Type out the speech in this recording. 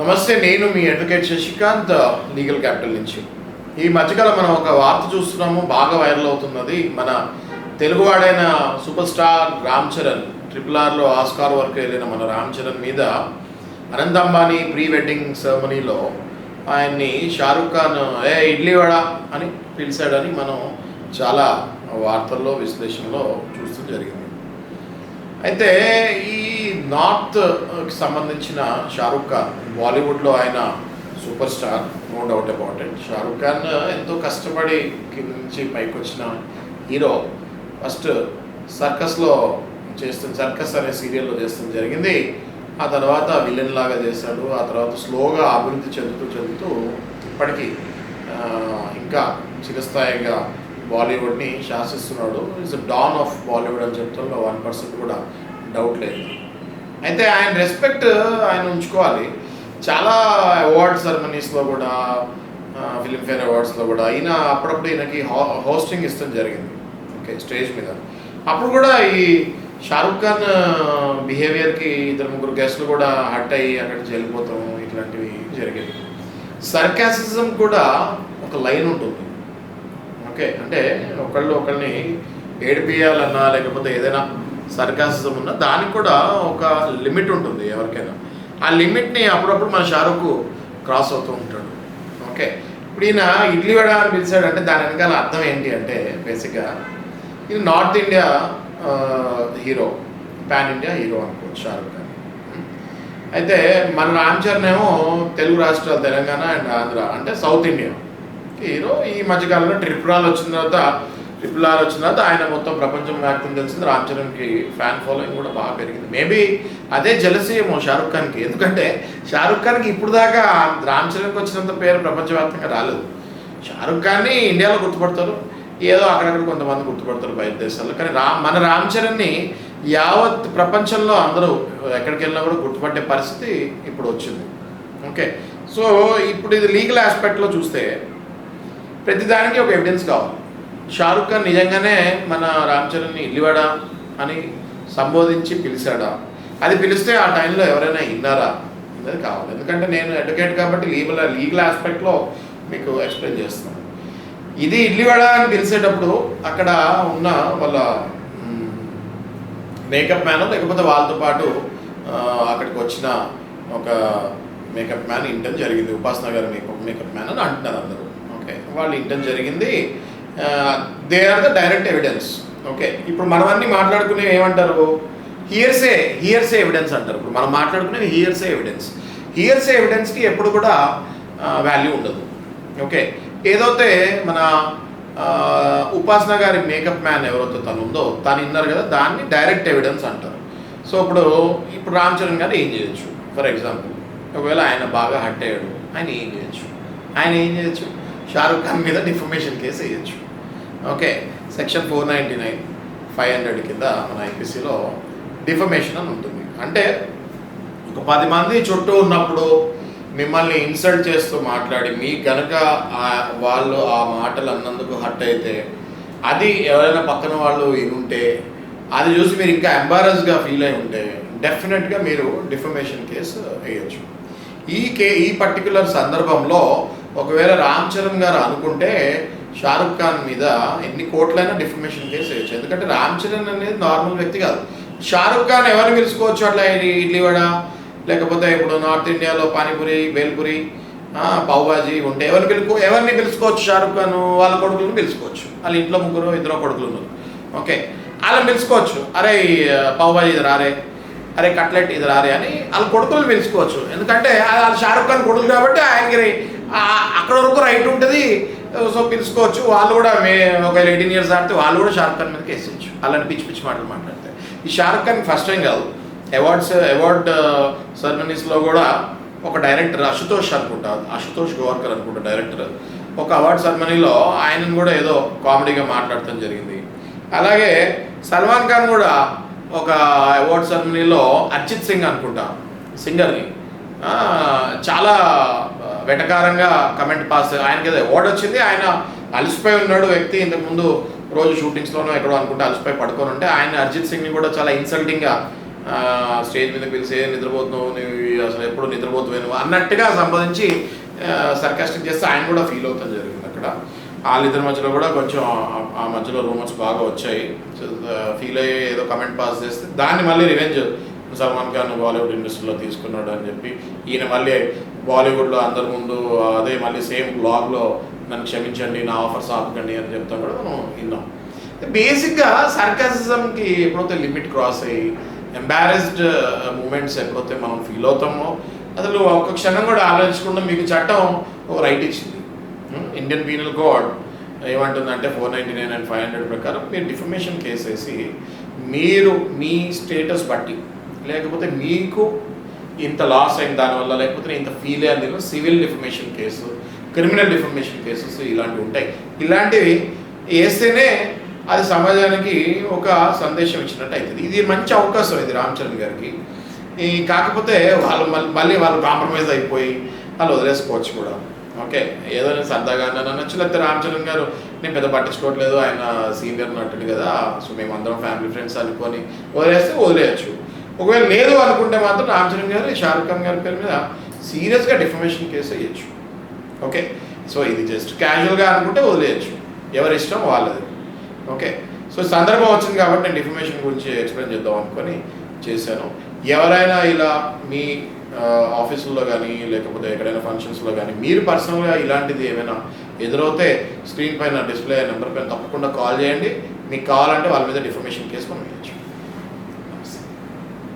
నమస్తే నేను మీ అడ్వకేట్ శశికాంత్ లీగల్ క్యాపిటల్ నుంచి. ఈ మధ్యకాలం మనం ఒక వార్త చూస్తున్నాము బాగా వైరల్ అవుతున్నది. మన తెలుగువాడైన super star Ram Charan triple ఆర్లో Oscar వరకు వెళ్ళిన మన రామ్ చరణ్ మీద అనంత్ అంబానీ ప్రీ వెడ్డింగ్ సెరమనీలో ఆయన్ని షారుఖ్ ఖాన్ ఏ ఇడ్లీ వడ అని పిలిచాడని మనం చాలా వార్తల్లో విశ్లేషణలో చూస్తూ జరిగింది. అయితే ఈ నార్త్కి సంబంధించిన షారుఖ్ ఖాన్ బాలీవుడ్లో ఆయన super star no doubt about it. Shahrukh Khan ఎంతో కష్టపడి కింద నుంచి పైకి వచ్చిన హీరో. ఫస్ట్ సర్కస్లో చేస్తుంది సర్కస్ అనే సీరియల్లో చేస్తుంది జరిగింది. ఆ తర్వాత విలన్ లాగా చేశాడు. ఆ తర్వాత స్లోగా అభివృద్ధి చెందుతూ చెందుతూ ఇప్పటికీ ఇంకా చిరస్థాయిగా బాలీవుడ్ని శాసిస్తున్నాడు. ఇస్ డాన్ ఆఫ్ బాలీవుడ్ అని చెప్తాలో వన్ పర్సెంట్ కూడా డౌట్ లేదు. అయితే ఆయన రెస్పెక్ట్ ఆయన ఉంచుకోవాలి. చాలా అవార్డ్ సెరమనీస్లో కూడా ఫిలింఫేర్ అవార్డ్స్లో కూడా ఈయన అప్పుడప్పుడు ఈయనకి హోస్టింగ్ ఇస్తాం జరిగింది. ఓకే స్టేజ్ మీద. అప్పుడు కూడా ఈ షారుఖ్ ఖాన్ బిహేవియర్కి ఇద్దరు ముగ్గురు గెస్ట్లు కూడా హట్ అయ్యి అక్కడ నుంచి ఇట్లాంటివి జరిగేవి సర్కాసిజం కూడా ఒక లైన్ ఉంటుంది. ఓకే అంటే ఒకళ్ళు ఒకళ్ళని ఏడిపియాలన్నా లేకపోతే ఏదైనా సర్కాసిజం ఉన్నా దానికి కూడా ఒక లిమిట్ ఉంటుంది ఎవరికైనా. ఆ లిమిట్ని అప్పుడప్పుడు మన షారుఖ్ క్రాస్ అవుతూ ఉంటాడు. ఓకే? ఇప్పుడు ఈయన ఇడ్లీ వడ అని పిలిచాడంటే దాని వెనకాల అర్థం ఏంటి అంటే బేసిక్గా ఇది north India hero pan India hero అనుకోవచ్చు షారుఖ్ ఖాన్ అయితే మన రామ్ చరణ్ ఏమో తెలుగు రాష్ట్రాలు తెలంగాణ అండ్ ఆంధ్ర అంటే సౌత్ ఇండియా హీరో ఈ మధ్యకాలంలో ట్రిపురాలు వచ్చిన తర్వాత ట్రిపుల్ ఆర్ వచ్చిన తర్వాత ఆయన మొత్తం ప్రపంచం వ్యాప్తం తెలిసింది. రామ్ చరణ్కి ఫ్యాన్ ఫాలోయింగ్ కూడా బాగా పెరిగింది. మేబీ అదే జలసి ఏమో షారుఖ్ ఖాన్కి. ఎందుకంటే షారుఖ్ ఖాన్కి ఇప్పుడు దాకా రామ్ చరణ్కి వచ్చినంత పేరు ప్రపంచవ్యాప్తంగా రాలేదు. షారుఖ్ ఖాన్ని ఇండియాలో గుర్తుపడతారు. ఏదో అక్కడక్కడ కొంతమంది గుర్తుపడతారు బయట దేశాల్లో. కానీ రా మన రామ్ చరణ్ని యావత్ ప్రపంచంలో అందరూ ఎక్కడికి వెళ్ళినా కూడా గుర్తుపట్టే పరిస్థితి ఇప్పుడు వచ్చింది. ఓకే. సో ఇప్పుడు ఇది లీగల్ ఆస్పెక్ట్లో చూస్తే ప్రతిదానికి ఒక ఎవిడెన్స్ కావాలి. షారుఖ్ ఖాన్ నిజంగానే మన రామ్ చరణ్ని ఇల్లివాడా అని సంబోధించి పిలిచాడా? అది పిలిస్తే ఆ టైంలో ఎవరైనా విన్నారా అనేది కావాలి. ఎందుకంటే నేను అడ్వకేట్ కాబట్టి లీగల్ లీగల్ ఆస్పెక్ట్లో మీకు ఎక్స్ప్లెయిన్ చేస్తున్నాను ఇది ఇడ్లీవాడ అని పిలిచేటప్పుడు అక్కడ ఉన్న వాళ్ళ మేకప్ మ్యాన్ లేకపోతే వాళ్ళతో పాటు అక్కడికి వచ్చిన ఒక మేకప్ మ్యాన్ ఇంటర్న్ జరిగింది. ఉపాసనగర్ మేకప్ మేకప్ మ్యాన్ అని అంటున్నారు అందరూ. ఓకే వాళ్ళు ఇంటర్న్ జరిగింది. They are the direct evidence okay ఇప్పుడు మనం అన్ని మాట్లాడుకునేవి ఏమంటారు? హియర్సే హియర్సే ఎవిడెన్స్ అంటారు. ఇప్పుడు మనం మాట్లాడుకునేది హియర్సే ఎవిడెన్స్ హియర్సే ఎవిడెన్స్కి ఎప్పుడు కూడా వాల్యూ ఉండదు. ఓకే ఏదైతే మన ఉపాసన గారి మేకప్ మ్యాన్ ఎవరైతే తను ఉందో తను ఇన్నారు కదా దాన్ని డైరెక్ట్ ఎవిడెన్స్ అంటారు. సో ఇప్పుడు ఇప్పుడు రామ్ చరణ్ గారు ఏం చేయొచ్చు? ఫర్ ఎగ్జాంపుల్ ఒకవేళ ఆయన బాగా హట్ అయ్యాడు ఆయన ఏం చేయొచ్చు? ఆయన ఏం చేయొచ్చు? షారుఖ్ ఖాన్ మీద డిఫర్మేషన్ కేసు వేయచ్చు. Okay section four ninety nine five hundred కింద మన ఐపీసీలో డిఫర్మేషన్ అని ఉంటుంది. అంటే ఒక పది మంది చుట్టూ ఉన్నప్పుడు మిమ్మల్ని ఇన్సల్ట్ చేస్తూ మాట్లాడి మీ గనక ఆ- వాళ్ళు ఆ మాటలు అన్నందుకు హట్ అయితే అది ఎవరైనా పక్కన వాళ్ళు వినుంటే అది చూసి మీరు ఇంకా ఎంబారస్గా ఫీల్ అయి ఉంటే డెఫినెట్గా మీరు డిఫమేషన్ కేసు వేయచ్చు. ఈ కే ఈ పర్టికులర్ సందర్భంలో ఒకవేళ రామ్ చరణ్ గారు అనుకుంటే షారుఖ్ ఖాన్ మీద ఎన్ని కోట్లైనా డిఫర్మేషన్ కేసు వేయచ్చు ఎందుకంటే రామ్ చరణ్ అనేది నార్మల్ వ్యక్తి కాదు. షారుఖ్ ఖాన్ ఎవరిని పిలుచుకోవచ్చు అట్లా ఇడ్లీ వడ? లేకపోతే ఇప్పుడు నార్త్ ఇండియాలో పానీపూరి బేల్పూరి పావుబాజీ ఉంటే ఎవరిని పిలుపు ఎవరిని పిలుచుకోవచ్చు షారుఖ్ ఖాన్? వాళ్ళ కొడుకులను పిలుచుకోవచ్చు. వాళ్ళ ఇంట్లో ముగ్గురు ఇద్దరు కొడుకులు ఉన్నారు. ఓకే. వాళ్ళని పిలుచుకోవచ్చు. అరే పావుబాజీ ఇది రారే. అరే కట్లెట్ ఇది రారే అని వాళ్ళ కొడుకులు పిలుచుకోవచ్చు. ఎందుకంటే వాళ్ళ షారుఖ్ ఖాన్ కొడుకు కాబట్టి ఆయనకి అక్కడ వరకు రైట్ ఉంటుంది. సో పిలుచుకోవచ్చు. వాళ్ళు కూడా మే ఒక ఎయిటీన్ ఇయర్స్ ఆడితే వాళ్ళు కూడా షారుఖ్ ఖాన్ మీద కేసేయచ్చు అలాంటి పిచ్చి పిచ్చి మాటలు మాట్లాడితే ఈ షారుఖ్ ఖాన్ ఫస్ట్ టైం కాదు. అవార్డ్స్ అవార్డ్ సెరమనీస్లో కూడా ఒక డైరెక్టర్ అశుతోష్ అనుకుంటా. అశుతోష్ గోవర్కర్ అనుకుంటా డైరెక్టర్ ఒక అవార్డ్ సెరమనీలో ఆయనను కూడా ఏదో కామెడీగా మాట్లాడటం జరిగింది. అలాగే సల్మాన్ ఖాన్ కూడా ఒక అవార్డ్ సెరమనీలో అర్జిత్ సింగ్ అనుకుంటా. సింగర్ని. చాలా వెటకారంగా కమెంట్ పాస్ ఆయనకి ఏదో వచ్చింది. ఆయన అలసిపోయి ఉన్నాడు వ్యక్తి. ఇంతకుముందు రోజు షూటింగ్స్లోనో ఎక్కడో అనుకుంటే అలసిపోయి పడుకొని ఉంటే ఆయన అరిజిత్ సింగ్ని కూడా చాలా ఇన్సల్టింగ్గా స్టేజ్ మీద పిలిచి నిద్రపోతున్నావు? నువ్వు అసలు ఎప్పుడు నిద్రపోతున్నావు? నువ్వు అన్నట్టుగా సంపాదించి సర్కాస్టిక్ చేస్తే ఆయన కూడా ఫీల్ అవుతాం జరిగింది అక్కడ. వాళ్ళిద్దరి మధ్యలో కూడా కొంచెం ఆ- ఆ మధ్యలో రూమర్స్ బాగా వచ్చాయి. ఫీల్ అయ్యి ఏదో కమెంట్ పాస్ చేస్తే దాన్ని మళ్ళీ రివెంజ్ సల్మాన్ ఖాన్ బాలీవుడ్ ఇండస్ట్రీలో తీసుకున్నాడు అని చెప్పి ఈయన మళ్ళీ బాలీవుడ్లో అందరి ముందు అదే మళ్ళీ సేమ్ బ్లాగ్లో నన్ను క్షమించండి నా ఆఫర్స్ ఆపకండి అని చెప్తా కూడా మనం విన్నాం. బేసిక్గా సర్కాసిజంకి ఎప్పుడైతే లిమిట్ క్రాస్ అయ్యి ఎంబారెస్డ్ మూమెంట్స్ ఎప్పుడైతే మనం ఫీల్ అవుతామో అసలు ఒక్క క్షణం కూడా ఆలోచించకుండా మీకు చట్టం ఒక రైట్ ఇచ్చింది. ఇండియన్ పీనల్ కోడ్ ఏమంటుందంటే four ninety nine and five hundred ప్రకారం మీరు డిఫర్మేషన్ కేసు వేసి మీరు మీ స్టేటస్ బట్టి లేకపోతే మీకు ఇంత లాస్ అయిన దానివల్ల లేకపోతే ఇంత ఫీల్ అయ్యింది civil defamation case criminal defamation cases ఇలాంటివి ఉంటాయి. ఇలాంటివి వేస్తేనే అది సమాజానికి ఒక సందేశం ఇచ్చినట్టు అవుతుంది. ఇది మంచి అవకాశం ఇది రామ్ చరణ్ గారికి. ఈ కాకపోతే వాళ్ళు మళ్ళీ మళ్ళీ వాళ్ళు కాంప్రమైజ్ అయిపోయి వాళ్ళు వదిలేసుకోవచ్చు కూడా. ఓకే ఏదో నేను సరదాగా నన్ను అనొచ్చు. లేకపోతే రామ్ చరణ్ గారు నేను పెద్ద పట్టించుకోవట్లేదు ఆయన సీనియర్ నటుడు కదా సో మేము అందరం ఫ్యామిలీ ఫ్రెండ్స్ అనుకొని వదిలేస్తే వదిలేయచ్చు. ఒకవేళ లేదు అనుకుంటే మాత్రం రామ్ చరణ్ గారు షారుఖ్ ఖాన్ గారి పేరు మీద సీరియస్గా డిఫర్మేషన్ కేసు వేయచ్చు. ఓకే? సో ఇది జస్ట్ క్యాజువల్గా అనుకుంటే వదిలేయచ్చు. ఎవరి ఇష్టం వాళ్ళది. ఓకే? సో సందర్భం వచ్చింది కాబట్టి నేను డిఫర్మేషన్ గురించి ఎక్స్ప్లెయిన్ చేద్దాం అనుకొని చేశాను. ఎవరైనా ఇలా మీ ఆఫీసుల్లో కానీ లేకపోతే ఎక్కడైనా ఫంక్షన్స్లో కానీ మీరు పర్సనల్గా ఇలాంటిది ఏమైనా ఎదురవుతే స్క్రీన్ పైన డిస్ప్లే నెంబర్ పైన తప్పకుండా కాల్ చేయండి. మీకు కావాలంటే వాళ్ళ మీద డిఫర్మేషన్ కేసు మనం